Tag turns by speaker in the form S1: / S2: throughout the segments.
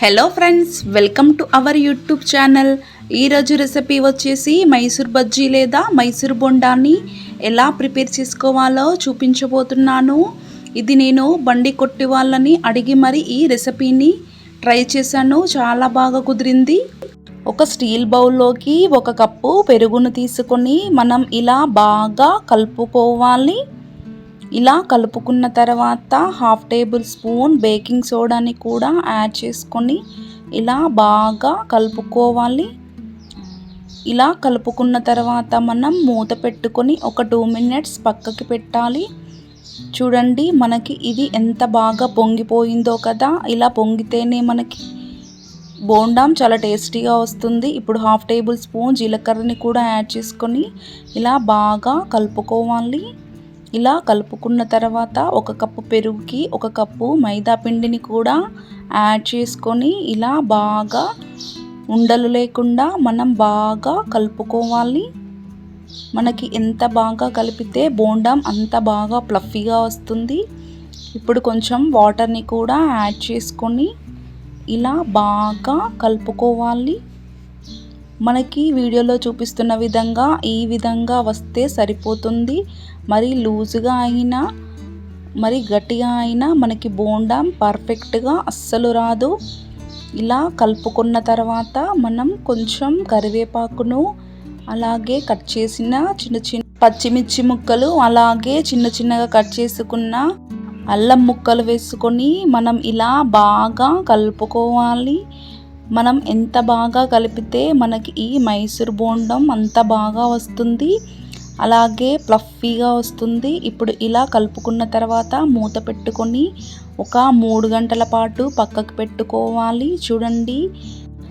S1: Hello friends welcome to our YouTube channel ఈరోజు recipe వచ్చేసి మైసూర్ బజ్జీ లేదా మైసూర్ బొండాన్ని ఎలా ప్రిపేర్ చేసుకోవాలో చూపించబోతున్నాను. ఇది నేను బండి కొట్టి వాళ్ళని అడిగి మరి ఈ రెసిపీని ట్రై చేశాను. చాలా బాగా కుదిరింది. ఒక స్టీల్ బౌల్లోకి ఒక కప్పు పెరుగును తీసుకొని మనం ఇలా బాగా కలుపుకోవాలి. ఇలా కలుపుకున్న తర్వాత హాఫ్ టేబుల్ స్పూన్ బేకింగ్ సోడాని కూడా యాడ్ చేసుకొని ఇలా బాగా కలుపుకోవాలి. ఇలా కలుపుకున్న తర్వాత మనం మూత పెట్టుకొని ఒక టూ మినిట్స్ పక్కకి పెట్టాలి. చూడండి మనకి ఇది ఎంత బాగా పొంగిపోయిందో కదా. ఇలా పొంగితేనే మనకి బోండాం చాలా టేస్టీగా వస్తుంది. ఇప్పుడు హాఫ్ టేబుల్ స్పూన్ జీలకర్రని కూడా యాడ్ చేసుకొని ఇలా బాగా కలుపుకోవాలి. ఇలా కలుపుకున్న తర్వాత ఒక కప్పు పెరుగుకి ఒక కప్పు మైదా పిండిని కూడా యాడ్ చేసుకొని ఇలా బాగా ఉండలు లేకుండా మనం బాగా కలుపుకోవాలి. మనకి ఎంత బాగా కలిపితే బోండాం అంత బాగా ప్లఫీగా వస్తుంది. ఇప్పుడు కొంచెం వాటర్ని కూడా యాడ్ చేసుకొని ఇలా బాగా కలుపుకోవాలి. మనకి వీడియోలో చూపిస్తున్న విధంగా ఈ విధంగా వస్తే సరిపోతుంది. మరి లూజుగా అయినా మరి గట్టిగా అయినా మనకి బోండా పర్ఫెక్ట్గా అస్సలు రాదు. ఇలా కలుపుకున్న తర్వాత మనం కొంచెం కరివేపాకును అలాగే కట్ చేసిన చిన్న చిన్న పచ్చిమిర్చి ముక్కలు అలాగే చిన్న చిన్నగా కట్ చేసుకున్న అల్లం ముక్కలు వేసుకొని మనం ఇలా బాగా కలుపుకోవాలి. మనం ఎంత బాగా కలిపితే మనకి ఈ మైసూర్ బోండం అంత బాగా వస్తుంది. అలాగే ప్లఫీగా వస్తుంది. ఇప్పుడు ఇలా కలుపుకున్న తర్వాత మూత పెట్టుకొని ఒక మూడు గంటల పాటు పక్కకు పెట్టుకోవాలి. చూడండి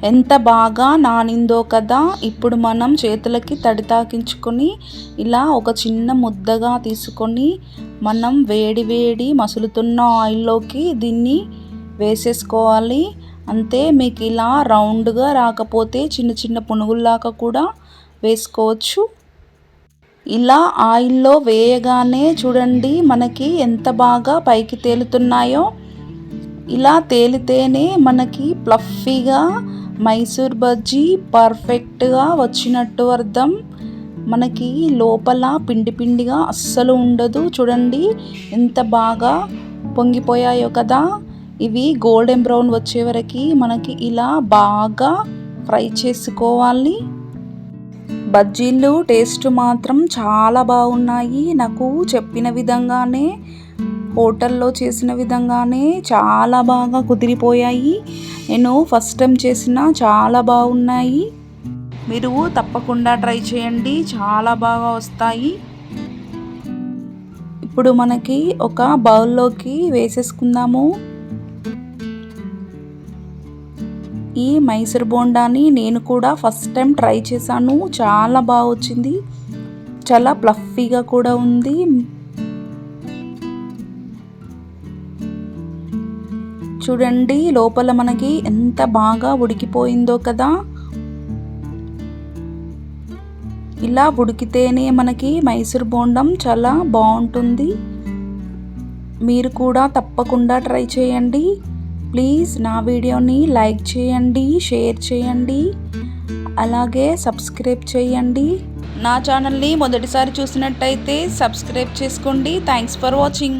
S1: ఎంత బాగా నానిందో కదా. ఇప్పుడు మనం చేతులకి తడి తాకించుకొని ఇలా ఒక చిన్న ముద్దగా తీసుకొని మనం వేడి వేడి మసులుతున్న ఆయిల్లోకి దీన్ని వేసేసుకోవాలి. అంతే మీకు ఇలా రౌండ్గా రాకపోతే చిన్న చిన్న పునుగుల్లాగా కూడా వేసుకోవచ్చు. ఇలా ఆయిల్లో వేయగానే చూడండి మనకి ఎంత బాగా పైకి తేలుతున్నాయో. ఇలా తేలితేనే మనకి ప్లఫీగా మైసూర్ బజ్జీ పర్ఫెక్ట్గా వచ్చినట్టు అర్థం. మనకి లోపల పిండి పిండిగా అస్సలు ఉండదు. చూడండి ఎంత బాగా పొంగిపోయాయో కదా. ఇవి గోల్డెన్ బ్రౌన్ వచ్చే వరకు మనకి ఇలా బాగా ఫ్రై చేసుకోవాలి. బజ్జీలు టేస్ట్ మాత్రం చాలా బాగున్నాయి. నాకు చెప్పిన విధంగానే హోటల్లో చేసిన విధంగానే చాలా బాగా కుదిరిపోయాయి. నేను ఫస్ట్ టైం చేసిన చాలా బాగున్నాయి. మీరు తప్పకుండా ట్రై చేయండి చాలా బాగా వస్తాయి. ఇప్పుడు మనకి ఒక బౌల్లోకి వేసేసుకుందాము. ఈ మైసూర్ బోండాని నేను కూడా ఫస్ట్ టైం ట్రై చేశాను. చాలా బాగా వచ్చింది. చాలా ప్లఫీగా కూడా ఉంది. చూడండి లోపల మనకి ఎంత బాగా ఉడికిపోయిందో కదా. ఇలా ఉడికితేనే మనకి మైసూర్ బోండం చాలా బాగుంటుంది. మీరు కూడా తప్పకుండా ట్రై చేయండి. ప్లీజ్ నా వీడియోని లైక్ చేయండి షేర్ చేయండి అలాగే సబ్స్క్రైబ్ చేయండి. నా ఛానల్ని మొదటిసారి చూసినట్టయితే సబ్స్క్రైబ్ చేసుకోండి. Thanks for watching